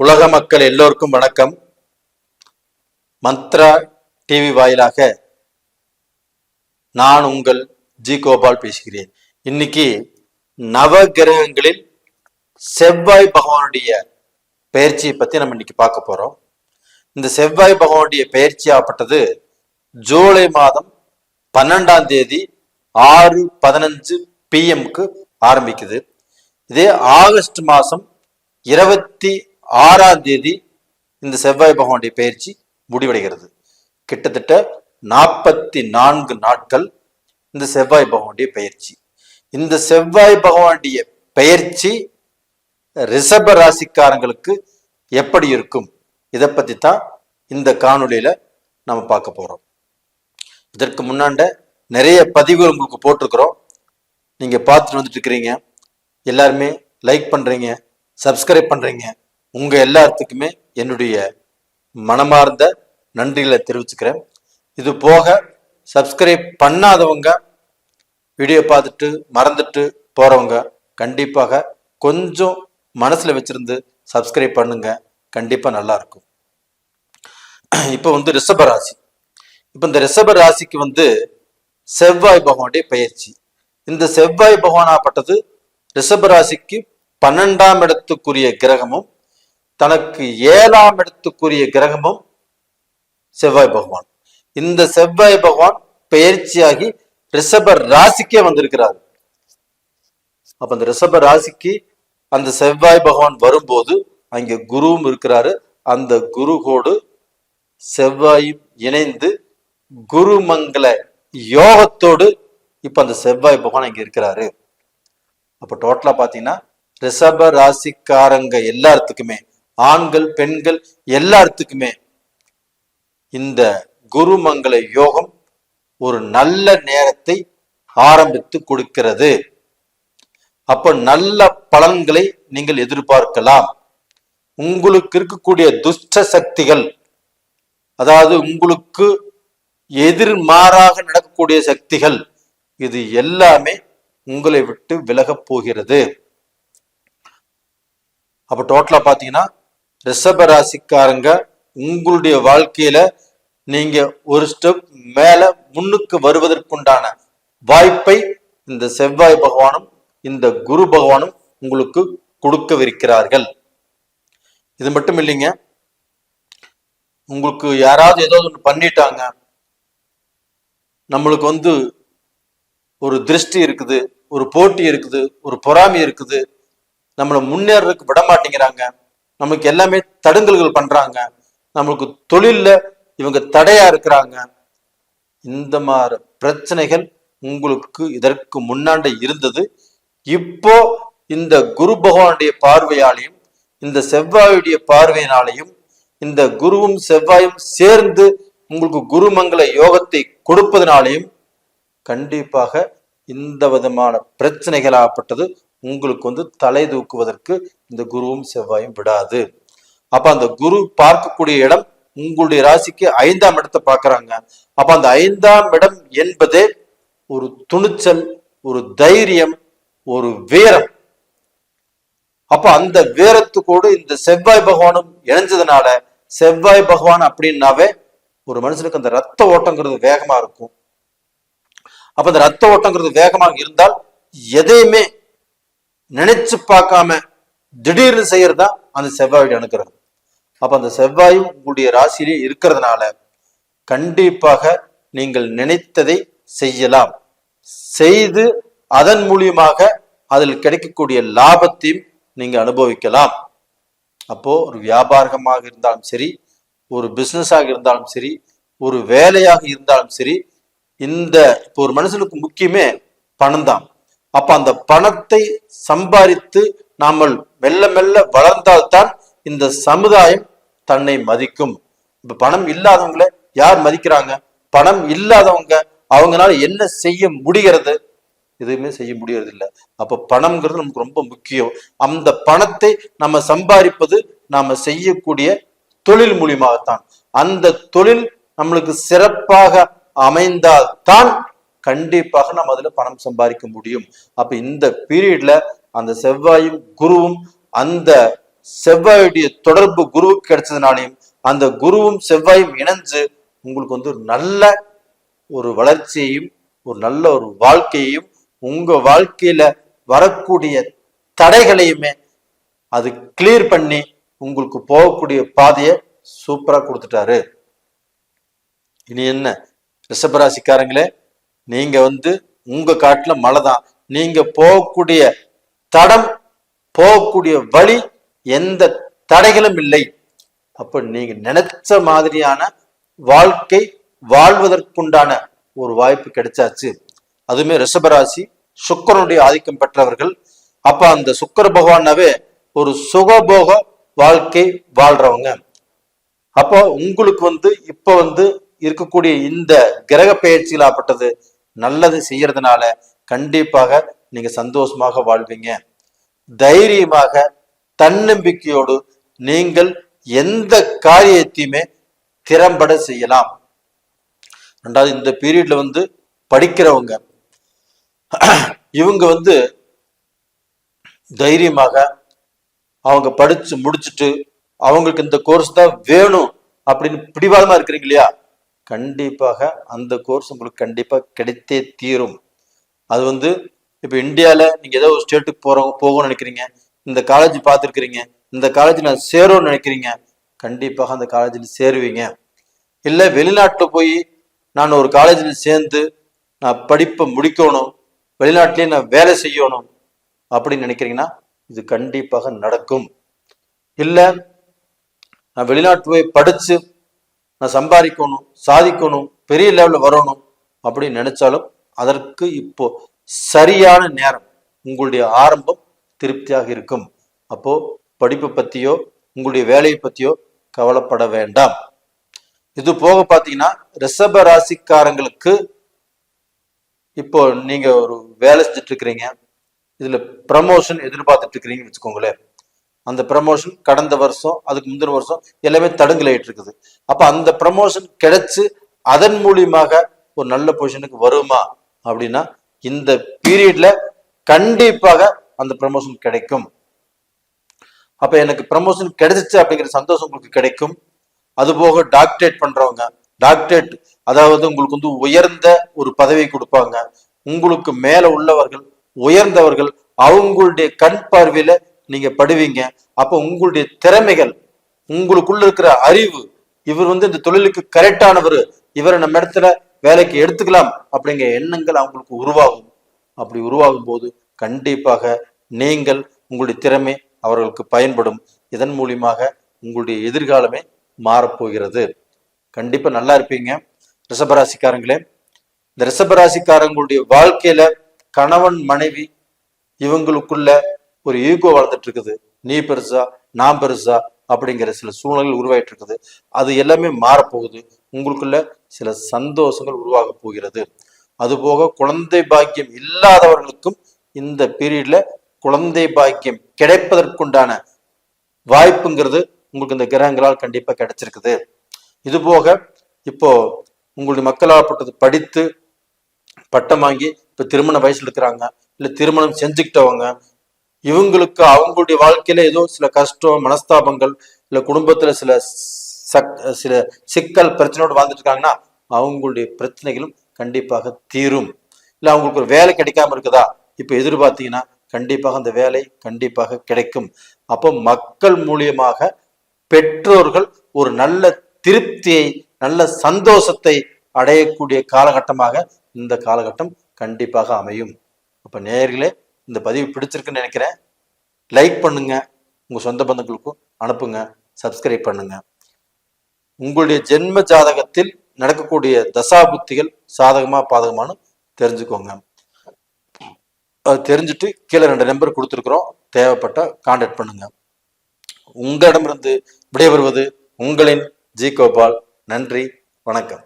உலக மக்கள் எல்லோருக்கும் வணக்கம். மந்த்ரா டிவி வாயிலாக நான் உங்கள் ஜி கோபால் பேசுகிறேன். இன்னைக்கு நவகிரகங்களில் செவ்வாய் பகவானுடைய பயிற்சியை பத்தி நம்ம இன்னைக்கு பார்க்க போறோம். இந்த செவ்வாய் பகவானுடைய பயிற்சி ஆப்பட்டது ஜூலை மாதம் பன்னெண்டாம் தேதி ஆறு பதினஞ்சு பிஎம்க்கு ஆரம்பிக்குது. இதே ஆகஸ்ட் மாசம் இருபத்தி ஆறாம் தேதி இந்த செவ்வாய் பகவானுடைய பயிற்சி முடிவடைகிறது. கிட்டத்தட்ட நாற்பத்தி நான்கு நாட்கள் இந்த செவ்வாய் பகவானுடைய பயிற்சி. இந்த செவ்வாய் பகவானுடைய பயிற்சி ரிஷப ராசிக்காரங்களுக்கு எப்படி இருக்கும்? இதை பத்தி தான் இந்த காணொளியில நம்ம பார்க்க போறோம். இதற்கு முன்னாண்ட நிறைய பதிவுகள் உங்களுக்கு போட்டிருக்கிறோம். நீங்க பார்த்துட்டு வந்துட்டு இருக்கிறீங்க. எல்லாருமே லைக் பண்றீங்க சப்ஸ்கிரைப் பண்றீங்க. உங்க எல்லாத்துக்குமே என்னுடைய மனமார்ந்த நன்றிகளை தெரிவிச்சுக்கிறேன். இது போக சப்ஸ்கிரைப் பண்ணாதவங்க வீடியோ பார்த்துட்டு மறந்துட்டு போறவங்க கண்டிப்பாக கொஞ்சம் மனசுல வச்சிருந்து சப்ஸ்கிரைப் பண்ணுங்க. கண்டிப்பா நல்லா இருக்கும் இப்போ வந்து ரிஷப ராசி. இப்போ இந்த ரிஷப ராசிக்கு வந்து செவ்வாய் பகவானுடைய பயிற்சி இந்த செவ்வாய் பகவானாப்பட்டது ரிஷப ராசிக்கு பன்னெண்டாம் இடத்துக்குரிய கிரகமும் தனக்கு ஏழாம் இடத்துக்குரிய கிரகமும் செவ்வாய் பகவான். இந்த செவ்வாய் பகவான் பெயர்ச்சியாகி ரிஷப ராசிக்கே வந்திருக்கிறார். அப்ப அந்த ரிஷப ராசிக்கு அந்த செவ்வாய் பகவான் வரும்போது அங்க குருவும் இருக்கிறாரு. அந்த குருகோடு செவ்வாயும் இணைந்து குருமங்கள யோகத்தோடு இப்ப அந்த செவ்வாய் பகவான் இங்க இருக்கிறாரு. அப்ப டோட்டலா பாத்தீங்கன்னா ரிஷப ராசிக்காரங்க எல்லாத்துக்குமே ஆண்கள் பெண்கள் எல்லாத்துக்குமே இந்த குருமங்கள யோகம் ஒரு நல்ல நேரத்தை ஆரம்பித்து கொடுக்கிறது. அப்ப நல்ல பலன்களை நீங்கள் எதிர்பார்க்கலாம். உங்களுக்கு இருக்கக்கூடிய துஷ்ட சக்திகள் அதாவது உங்களுக்கு எதிர்மாறாக நடக்கக்கூடிய சக்திகள் இது எல்லாமே உங்களை விட்டு விலகப் போகிறது. அப்ப டோட்டலா பாத்தீங்கன்னா ரிஷப ராசிக்காரங்க உங்களுடைய வாழ்க்கையில நீங்க ஒரு ஸ்டெப் மேல முன்னுக்கு வருவதற்குண்டான வாய்ப்பை இந்த செவ்வாய் பகவானும் இந்த குரு பகவானும் உங்களுக்கு கொடுக்கவிருக்கிறார்கள். இது மட்டும் இல்லைங்க உங்களுக்கு யாராவது ஏதாவது ஒன்று பண்ணிட்டாங்க நம்மளுக்கு வந்து ஒரு திருஷ்டி இருக்குது ஒரு போட்டி இருக்குது ஒரு பொறாமை இருக்குது நம்மளை முன்னேறதுக்கு விட மாட்டேங்கிறாங்க நமக்கு எல்லாமே தடுங்கல்கள் பண்றாங்க. நம்மளுக்கு தொழில்ல இவங்க தடையா இருக்கிறாங்க. இந்த மாதிரி பிரச்சனைகள் உங்களுக்கு இதற்கு முன்னாண்ட இருந்தது. இப்போ இந்த குரு பகவானுடைய பார்வையாலையும் இந்த செவ்வாயுடைய பார்வையினாலையும் இந்த குருவும் செவ்வாயும் சேர்ந்து உங்களுக்கு குருமங்கள யோகத்தை கொடுப்பதனாலையும் கண்டிப்பாக இந்த விதமான பிரச்சனைகளாகப்பட்டது உங்களுக்கு வந்து தலை தூக்குவதற்கு இந்த குருவும் செவ்வாயும் விடாது. அப்ப அந்த குரு பார்க்கக்கூடிய இடம் உங்களுடைய ராசிக்கு ஐந்தாம் இடத்தை பார்க்கறாங்க. அப்ப அந்த ஐந்தாம் இடம் என்பதே ஒரு துணிச்சல் ஒரு தைரியம் ஒரு வீரம். அப்ப அந்த வீரத்துக்கோடு இந்த செவ்வாய் பகவானும் இணைஞ்சதுனால செவ்வாய் பகவான் அப்படின்னாவே ஒரு மனுஷனுக்கு அந்த ரத்த ஓட்டங்கிறது வேகமா இருக்கும். அப்ப அந்த ரத்த ஓட்டங்கிறது வேகமாக இருந்தால் எதையுமே நினைச்சு பார்க்காம திடீர்னு செய்யறதா தான் அந்த செவ்வாயுடைய அனுக்கிறது அப்ப அந்த செவ்வாயும் உங்களுடைய ராசியிலே இருக்கிறதுனால கண்டிப்பாக நீங்கள் நினைத்ததை செய்யலாம். செய்து அதன் மூலியமாக அதில் கிடைக்கக்கூடிய லாபத்தையும் நீங்க அனுபவிக்கலாம். அப்போ ஒரு வியாபாரமாக இருந்தாலும் சரி ஒரு பிசினஸாக இருந்தாலும் சரி ஒரு வேலையாக இருந்தாலும் சரி இந்த இப்போ ஒரு மனுஷனுக்கு முக்கியமே பணம் தான் அப்ப அந்த பணத்தை சம்பாதித்து நாமல் மெல்ல மெல்ல வளர்ந்தால்தான் இந்த சமுதாயம் தன்னை மதிக்கும். இப்ப பணம் இல்லாதவங்களை யார் மதிக்கிறாங்க? பணம் இல்லாதவங்க அவங்களால என்ன செய்ய முடிகிறது? எதுவுமே செய்ய முடியறது இல்லை அப்ப பணம்ங்கிறது நமக்கு ரொம்ப முக்கியம். அந்த பணத்தை நம்ம சம்பாதிப்பது நாம செய்யக்கூடிய தொழில் மூலியமாகத்தான். அந்த தொழில் நம்மளுக்கு சிறப்பாக அமைந்தால்தான் கண்டிப்பாக நம்ம அதுல பணம் சம்பாதிக்க முடியும். அப்ப இந்த பீரியட்ல அந்த செவ்வாயும் குருவும் அந்த செவ்வாயுடைய தொடர்பு குருவுக்கு கிடைச்சதுனாலையும் அந்த குருவும் செவ்வாயும் இணைஞ்சு உங்களுக்கு வந்து ஒரு நல்ல ஒரு வளர்ச்சியையும் ஒரு நல்ல ஒரு வாழ்க்கையையும் உங்க வாழ்க்கையில வரக்கூடிய தடைகளையுமே அது கிளியர் பண்ணி உங்களுக்கு போகக்கூடிய பாதையை சூப்பரா கொடுத்துட்டாரு. இனி என்ன? ரிஷபராசிக்காரங்களே நீங்க வந்து உங்க காட்டுல மழை தான். நீங்க போகக்கூடிய தடம் போகக்கூடிய வழி எந்த தடைகளும் இல்லை. அப்ப நீங்க நினைச்ச மாதிரியான வாழ்க்கை வாழ்வதற்குண்டான ஒரு வாய்ப்பு கிடைச்சாச்சு. அதுவுமே ரிஷபராசி சுக்கரனுடைய ஆதிக்கம் பெற்றவர்கள். அப்ப அந்த சுக்கர பகவானாவே ஒரு சுகபோக வாழ்க்கை வாழ்றவங்க. அப்போ உங்களுக்கு வந்து இப்ப வந்து இருக்கக்கூடிய இந்த கிரக பயிற்சிகள் ஆப்பட்டது நல்லது செய்யறதுனால கண்டிப்பாக நீங்க சந்தோஷமாக வாழ்வீங்க. தைரியமாக தன்னம்பிக்கையோடு நீங்கள் எந்த காரியத்தையுமே திறம்பட செய்யலாம். ரெண்டாவது இந்த பீரியட்ல வந்து படிக்கிறவங்க இவங்க வந்து தைரியமாக அவங்க படிச்சு முடிச்சுட்டு அவங்களுக்கு இந்த கோர்ஸ் தான் வேணும் அப்படின்னு பிடிவாதமா இருக்கிறீங்க இல்லையா? கண்டிப்பாக அந்த கோர்ஸ் உங்களுக்கு கண்டிப்பாக கிடைத்தே தீரும். அது வந்து இப்போ இந்தியாவில் நீங்கள் ஏதோ ஒரு ஸ்டேட்டுக்கு போகிறோம் போகணும்னு நினைக்கிறீங்க இந்த காலேஜ் பார்த்துருக்கிறீங்க இந்த காலேஜ் நான் சேரும்னு நினைக்கிறீங்க கண்டிப்பாக அந்த காலேஜில் சேருவீங்க. இல்லை வெளிநாட்டில் போய் நான் ஒரு காலேஜில் சேர்ந்து நான் படிப்பை முடிக்கணும் வெளிநாட்டிலேயே நான் வேலை செய்யணும் அப்படின்னு நினைக்கிறீங்கன்னா இது கண்டிப்பாக நடக்கும். இல்லை நான் வெளிநாட்டு போய் படித்து நான் சம்பாதிக்கணும் சாதிக்கணும் பெரிய லெவலில் வரணும் அப்படின்னு நினைச்சாலும் அதற்கு இப்போ சரியான நேரம் உங்களுடைய ஆரம்பம் திருப்தியாக இருக்கும். அப்போ படிப்பை பத்தியோ உங்களுடைய வேலையை பத்தியோ கவலைப்பட வேண்டாம். இது போக பார்த்தீங்கன்னா ரிஷப ராசிக்காரங்களுக்கு இப்போ நீங்க ஒரு வேலை செஞ்சுட்டு இருக்கிறீங்க. இதுல ப்ரமோஷன் எதிர்பார்த்துட்டு இருக்கிறீங்கன்னு வச்சுக்கோங்களேன். அந்த ப்ரமோஷன் கடந்த வருஷம் அதுக்கு முந்தின வருஷம் எல்லாமே தடுங்கலாயிட்டு இருக்குது அப்போ அந்த ப்ரமோஷன் கிடைச்சு அதன் மூலியமாக ஒரு நல்ல பொசிஷனுக்கு வருமா அப்படின்னா இந்த பீரியட்ல கண்டிப்பாக அந்த ப்ரமோஷன் கிடைக்கும். அப்ப எனக்கு ப்ரமோஷன் கிடைச்சிச்சு அப்படிங்கிற சந்தோஷம் உங்களுக்கு கிடைக்கும். அது போக டாக்டரேட் பண்றவங்க டாக்டரேட் அதாவது உங்களுக்கு வந்து உயர்ந்த ஒரு பதவி கொடுப்பாங்க. உங்களுக்கு மேல உள்ளவர்கள் உயர்ந்தவர்கள் அவங்களுடைய கண் பார்வையில நீங்க படுவீங்க. அப்ப உங்களுடைய திறமைகள் உங்களுக்குள்ள இருக்கிற அறிவு இவர் வந்து இந்த தொழிலுக்கு கரெக்டானவர் இவரை நம்ம இடத்துல வேலைக்கு எடுத்துக்கலாம் அப்படிங்கிற எண்ணங்கள் அவங்களுக்கு உருவாகும். அப்படி உருவாகும் போது கண்டிப்பாக நீங்கள் உங்களுடைய திறமை அவர்களுக்கு பயன்படும். இதன் மூலியமாக உங்களுடைய எதிர்காலமே மாறப்போகிறது. கண்டிப்பா நல்லா இருப்பீங்க. ரிஷபராசிக்காரங்களே இந்த ரிஷபராசிக்காரங்களுடைய வாழ்க்கையில கணவன் மனைவி இவங்களுக்குள்ள ஒரு ஈகோ வளர்ந்துட்டு இருக்குது. நீ பெருசா நான் பெருசா அப்படிங்கிற சில சூழ்நிலைகள் உருவாயிட்டு இருக்குது. அது எல்லாமே மாறப்போகுது. உங்களுக்குள்ள சில சந்தோஷங்கள் உருவாக போகிறது. அதுபோக குழந்தை பாக்கியம் இல்லாதவர்களுக்கும் இந்த பீரியட்ல குழந்தை பாக்கியம் கிடைப்பதற்குண்டான வாய்ப்புங்கிறது உங்களுக்கு இந்த கிரகங்களால் கண்டிப்பா கிடைச்சிருக்குது. இது போக இப்போ உங்களுடைய மக்களாகப்பட்டது படித்து பட்டம் வாங்கி இப்ப திருமண வயசுல இருக்கிறாங்க இல்ல திருமணம் செஞ்சுக்கிட்டவங்க இவங்களுக்கு அவங்களுடைய வாழ்க்கையில ஏதோ சில கஷ்டம் மனஸ்தாபங்கள் இல்ல குடும்பத்துல சில சக் சில சிக்கல் பிரச்சனையோடு வாழ்ந்துட்டு இருக்காங்கன்னா அவங்களுடைய பிரச்சனைகளும் கண்டிப்பாக தீரும். இல்ல அவங்களுக்கு ஒரு வேலை கிடைக்காம இருக்குதா? இப்ப எதிர்பார்த்தீங்கன்னா கண்டிப்பாக அந்த வேலை கண்டிப்பாக கிடைக்கும். அப்போ மக்கள் மூலியமாக பெற்றோர்கள் ஒரு நல்ல திருப்தியை நல்ல சந்தோஷத்தை அடையக்கூடிய காலகட்டமாக இந்த காலகட்டம் கண்டிப்பாக அமையும். அப்ப நேர்களே இந்த பதிவு பிடிச்சிருக்குன்னு நினைக்கிறேன். லைக் பண்ணுங்க. உங்க சொந்த பந்தங்களுக்கும் அனுப்புங்க. சப்ஸ்கிரைப் பண்ணுங்க. உங்களுடைய ஜென்ம ஜாதகத்தில் நடக்கக்கூடிய தசாபுத்திகள் சாதகமா பாதகமானு தெரிஞ்சுக்கோங்க. அது தெரிஞ்சுட்டு கீழே ரெண்டு நம்பர் கொடுத்துருக்குறோம். தேவைப்பட்ட கான்டாக்ட் பண்ணுங்க. உங்களிடமிருந்து விடைபெறுவது உங்களின் ஜி கோபால். நன்றி. வணக்கம்.